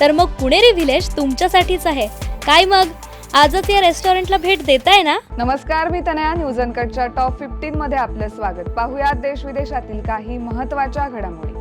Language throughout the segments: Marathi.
तर मग पुणेरी व्हिलेज तुमच्यासाठीच आहे. काय मग? आजच या रेस्टॉरंटला भेट देताय ना? नमस्कार मी तनया न्यूज अनकटच्या टॉप फिफ्टीन मध्ये आपलं स्वागत. पाहुयात देश विदेशातील काही महत्त्वाच्या घडामोडी.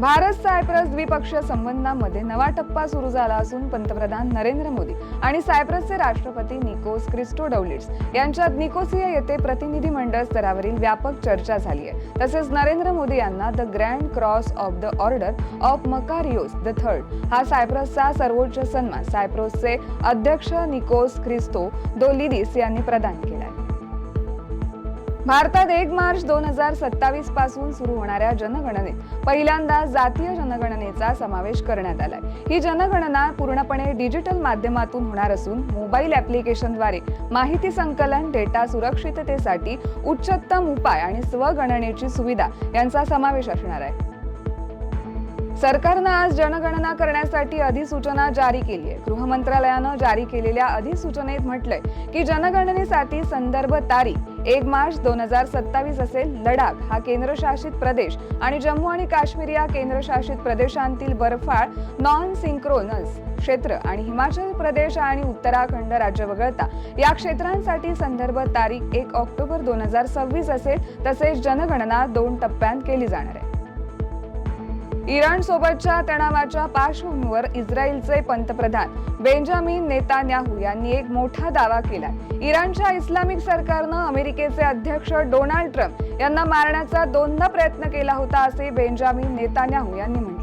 भारत सायप्रस द्विपक्षीय संबंधांमध्ये नवा टप्पा सुरू झाला असून पंतप्रधान नरेंद्र मोदी आणि सायप्रसचे राष्ट्रपती निकोस क्रिस्टोडौलिड्स यांच्यात निकोसिया येथे प्रतिनिधी मंडळ स्तरावरील व्यापक चर्चा झाली आहे. तसेच नरेंद्र मोदी यांना the Grand Cross of the Order of Makarios the Third हा सायप्रसचा सर्वोच्च सन्मान सायप्रसचे अध्यक्ष निकोस क्रिस्तो दोलिदिस यांनी प्रदान केला आहे. भारतात एक मार्च दोन हजार सत्तावीसपासून सुरू होणाऱ्या जनगणनेत पहिल्यांदा जातीय जनगणनेचा समावेश करण्यात आलाय. ही जनगणना पूर्णपणे डिजिटल माध्यमातून होणार असून मोबाईल ऍप्लिकेशनद्वारे माहिती संकलन डेटा सुरक्षिततेसाठी उच्चतम उपाय आणि स्वगणनेची सुविधा यांचा समावेश असणार आहे. सरकारनं आज जनगणना करण्यासाठी अधिसूचना जारी केली आहे गृह मंत्रालयानं जारी केलेल्या अधिसूचनेत म्हटलंय की जनगणनेसाठी संदर्भ तारीख एक मार्च दोन हजार सत्तावीस असेल. लडाख हा केंद्रशासित प्रदेश आणि जम्मू आणि काश्मीर या केंद्रशासित प्रदेशांतील बर्फाळ नॉन सिंक्रोनस क्षेत्र आणि हिमाचल प्रदेश आणि उत्तराखंड राज्य वगळता या क्षेत्रांसाठी संदर्भ तारीख एक ऑक्टोबर दोन हजार सव्वीस असेल. तसेच जनगणना दोन टप्प्यांत केली जाणार आहे. इराणसोबतच्या तणावाच्या पार्श्वभूमीवर इस्रायलचे पंतप्रधान बेंजामिन नेतान्याहू यांनी एक मोठा दावा केला इराणच्या इस्लामिक सरकारनं अमेरिकेचे अध्यक्ष डोनाल्ड ट्रम्प यांना मारण्याचा दोनदा प्रयत्न केला होता असे बेंजामिन नेतान्याहू यांनी म्हटलं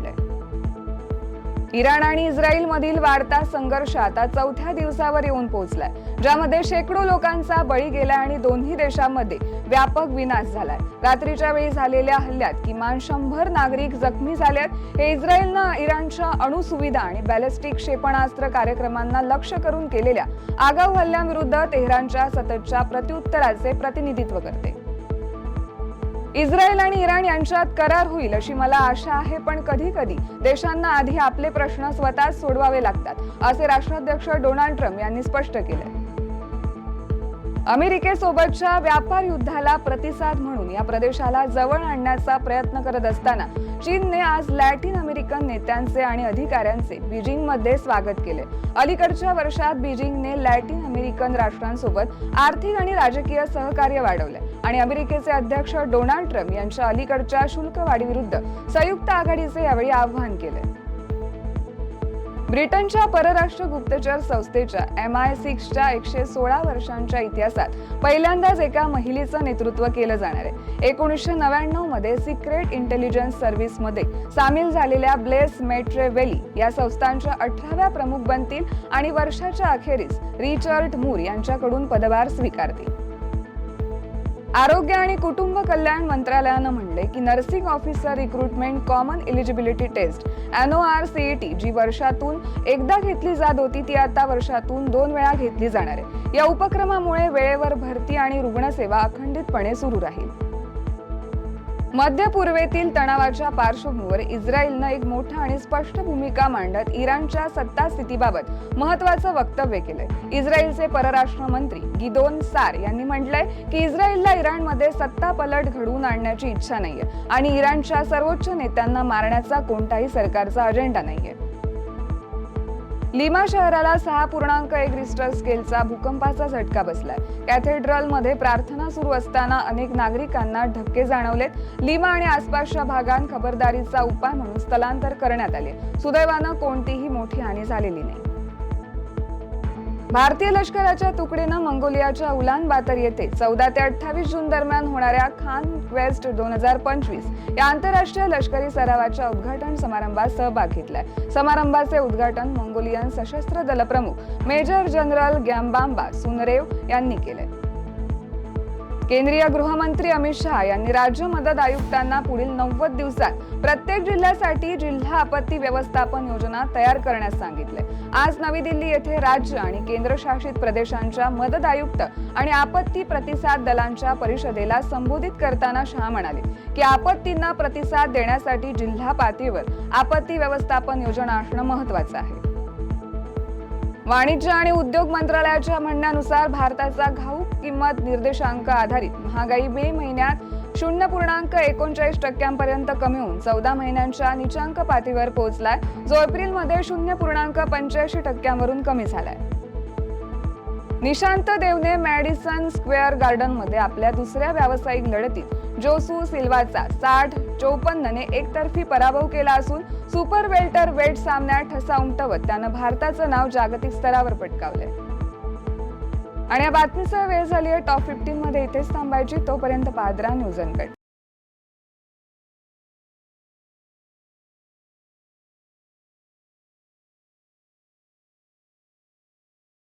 इराण आणि इस्रायल मधील वाढता संघर्ष आता चौथ्या दिवसावर येऊन पोहोचलाय ज्यामध्ये शेकडो लोकांचा बळी गेलाय आणि दोन्ही देशांमध्ये व्यापक विनाश झालाय. रात्रीच्या वेळी झालेल्या हल्ल्यात किमान शंभर नागरिक जखमी झाल्यात हे इस्रायलनं इराणच्या अणुसुविधा आणि बॅलिस्टिक क्षेपणास्त्र कार्यक्रमांना लक्ष्य करून केलेल्या आगाऊ हल्ल्यांविरुद्ध तेहरानच्या सततच्या प्रत्युत्तराचे प्रतिनिधित्व करते. इस्रायल आणि इराण यांच्यात करार होईल अशी मला आशा आहे पण कधी कधी देशांना आधी आपले प्रश्न स्वतःच सोडवावे लागतात असे राष्ट्राध्यक्ष डोनाल्ड ट्रम्प यांनी स्पष्ट केले अमेरिकेसोबतच्या व्यापार युद्धाला प्रतिसाद म्हणून या प्रदेशाला जवळ आणण्याचा प्रयत्न करत असताना चीनने आज लॅटिन अमेरिकन नेत्यांचे आणि अधिकाऱ्यांचे बीजिंगमध्ये स्वागत केले. अलीकडच्या वर्षात बीजिंगने लॅटिन अमेरिकन राष्ट्रांसोबत आर्थिक आणि राजकीय सहकार्य वाढवले आणि अमेरिकेचे अध्यक्ष डोनाल्ड ट्रम्प यांच्या अलीकडच्या शुल्क वाढीविरुद्ध संयुक्त आघाडीचे यावेळी आवाहन केले. ब्रिटनच्या परराष्ट्र गुप्तचर संस्थेच्या एम आय सिक्सच्या एकशे सोळा वर्षांच्या इतिहासात पहिल्यांदाच एका महिलेचं नेतृत्व केलं जाणार आहे. एकोणीसशे नव्याण्णवमध्ये सिक्रेट इंटेलिजन्स सर्व्हिसमध्ये सामील झालेल्या ब्लेस मेट्रे वेली या संस्थांच्या अठराव्या प्रमुख बनतील आणि वर्षाच्या अखेरीस रिचर्ड मूर यांच्याकडून पदभार स्वीकारतील. आरोग्य आणि कुटुंब कल्याण मंत्रालयानं म्हणले की nursing officer recruitment common eligibility test NOR CET जी वर्षातून एकदा घेतली जात होती ती आता वर्षातून दोन वेळा घेतली जाणार आहे. या उपक्रमामुळे वेळेवर भरती आणि रुग्णसेवा अखंडितपणे सुरू राहील. मध्य पूर्वेतील तणावाच्या पार्श्वभूमीवर इस्रायलनं एक मोठा आणि स्पष्ट भूमिका मांडत इराणच्या सत्ता स्थितीबाबत महत्वाचं वक्तव्य केलंय. इस्रायलचे परराष्ट्र मंत्री गिदोन सार यांनी म्हटलंय की इस्रायलला इराणमध्ये सत्ता पलट घडवून आणण्याची इच्छा नाहीये आणि इराणच्या सर्वोच्च नेत्यांना मारण्याचा कोणताही सरकारचा अजेंडा नाहीये. लिमा शहराला सहा पूर्णांक एक रिस्टर स्केलचा भूकंपाचा झटका बसलाय. कॅथेड्रलमध्ये प्रार्थना सुरू असताना अनेक नागरिकांना धक्के जाणवलेत. लिमा आणि आसपासच्या भागात खबरदारीचा उपाय म्हणून स्थलांतर करण्यात आले. सुदैवानं कोणतीही मोठी हानी झालेली नाही. भारतीय लष्कराच्या तुकडीनं मंगोलियाच्या उलान बातर येथे चौदा ते अठ्ठावीस जून दरम्यान होणाऱ्या खान क्वेस्ट दोन हजार पंचवीस या आंतरराष्ट्रीय लष्करी सरावाच्या उद्घाटन समारंभात सहभाग घेतलाय. समारंभाचे उद्घाटन मंगोलियन सशस्त्र दल प्रमुख मेजर जनरल गॅम्बांबा सुनरेव यांनी केले केंद्रीय गृहमंत्री अमित शहा यांनी राज्य मदत आयुक्तांना पुढील नव्वद दिवसात प्रत्येक जिल्ह्यासाठी जिल्हा आपत्ती व्यवस्थापन योजना तयार करण्यास सांगितले. आज नवी दिल्ली येथे राज्य आणि केंद्रशासित प्रदेशांच्या मदत आयुक्त आणि आपत्ती प्रतिसाद दलांच्या परिषदेला संबोधित करताना शहा म्हणाले की आपत्तींना प्रतिसाद देण्यासाठी जिल्हा पातळीवर आपत्ती व्यवस्थापन योजना असणं महत्वाचं आहे. वाणिज्य आणि उद्योग मंत्रालयाच्या म्हणण्यानुसार भारताचा घाऊक किंमत निर्देशांक आधारित महागाई मे महिन्यात शून्य पूर्णांक एकोणचाळीस टक्क्यांपर्यंत कमी होऊन चौदा महिन्यांच्या निचांक पातळीवर पोहोचलाय. जो एप्रिलमध्ये शून्य पूर्णांक पंच्याऐंशी टक्क्यांवरून कमी झालाय. निशांत देवने मॅडिसन स्क्वेअर गार्डनमध्ये आपल्या दुसऱ्या व्यावसायिक लढतीत जोसू सिल्वाचा साठ चौपन्नने एकतर्फी पराभव केला असून सुपर वेल्टर वेट सामन्यात ठसा उमटवत त्यानं भारताचं नाव जागतिक स्तरावर पटकावलंय. आणि या बातमीसह वेळ झाली आहे टॉप फिफ्टीन मध्ये इथेच थांबायची. तोपर्यंत पादरा न्यूज अनकट